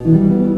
thank mm -hmm. you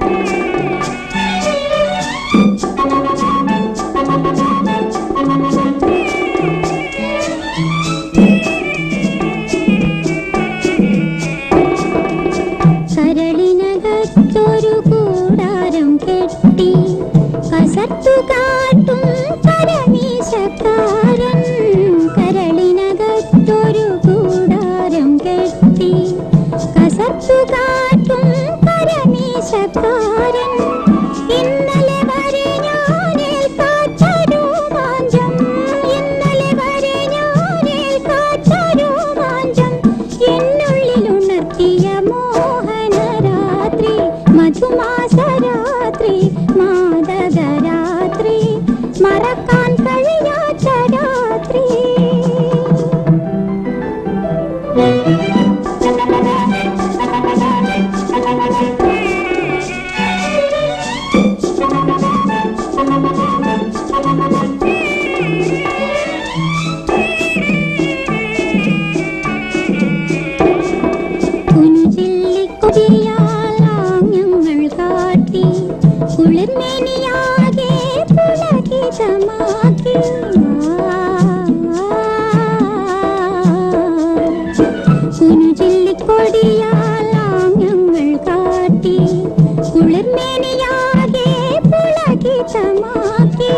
সাধনা കാട്ടി കുളിർമേനിയാകെ പുളകിതമാക്കി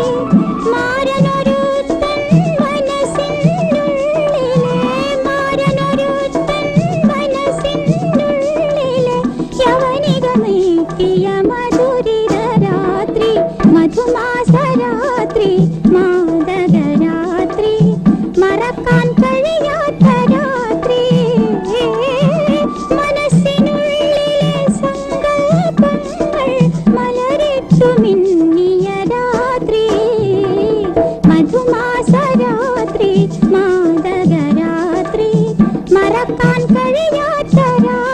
करया तरा